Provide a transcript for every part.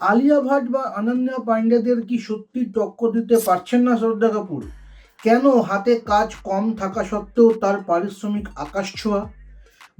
আলিয়া ভাট বা অনন্যা পাণ্ডেদের কি সত্যি টক্কর দিতে পারছেন না শ্রদ্ধা কাপুর? কেন হাতে কাজ কম থাকা সত্ত্বেও তার পারিশ্রমিক আকাশ ছোঁয়া?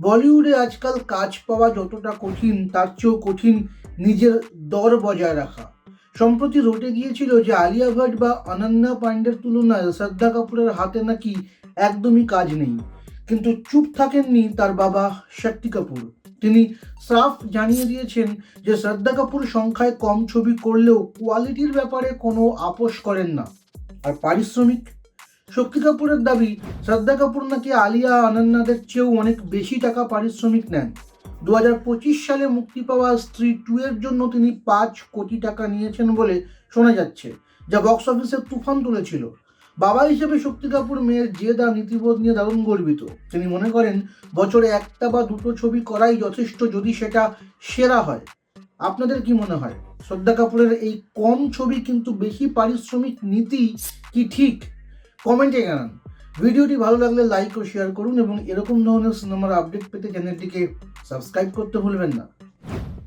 বলিউডে আজকাল কাজ পাওয়া যতটা কঠিন, তার চেয়েও কঠিন নিজের দর বজায় রাখা। সম্প্রতি রটে গিয়েছিল যে আলিয়া ভাট বা অনন্যা পাণ্ডের তুলনায় শ্রদ্ধা কাপুরের হাতে নাকি একদমই কাজ নেই। কিন্তু চুপ থাকেননি তার বাবা শক্তি কাপুর। তিনি সাফ জানিয়ে দিয়েছেন যে শ্রদ্ধা কাপুর সংখ্যায় কম ছবি করলেও কোয়ালিটির ব্যাপারে কোনো আপোষ করেন না। আর পারিশ্রমিক? শক্তি কাপুরের দাবি, শ্রদ্ধা কাপুর নাকি আলিয়া অনন্যাদের চেয়েও অনেক বেশি টাকা পারিশ্রমিক নেন। দু হাজার পঁচিশ সালে মুক্তি পাওয়া স্ত্রী টু এর জন্য তিনি পাঁচ কোটি টাকা নিয়েছেন বলে শোনা যাচ্ছে, যা বক্স অফিসে তুফান তুলেছিল। বাবা হিসেবে শক্তি কাপুর মেয়ের জেদ আর নীতিবোধ নিয়ে দারুণ গর্বিত। তিনি মনে করেন, বছরে একটা বা দুটো ছবি করাই যথেষ্ট যদি সেটা সেরা হয়। আপনাদের কি মনে হয়? শ্রদ্ধা কাপুরের এই কম ছবি কিন্তু বেশি পারিশ্রমিক নীতি কি ঠিক? কমেন্টে জানান। ভিডিওটি ভালো লাগলে লাইক ও শেয়ার করুন এবং এরকম ধরনের সিনেমার আপডেট পেতে চ্যানেলটিকে সাবস্ক্রাইব করতে ভুলবেন না।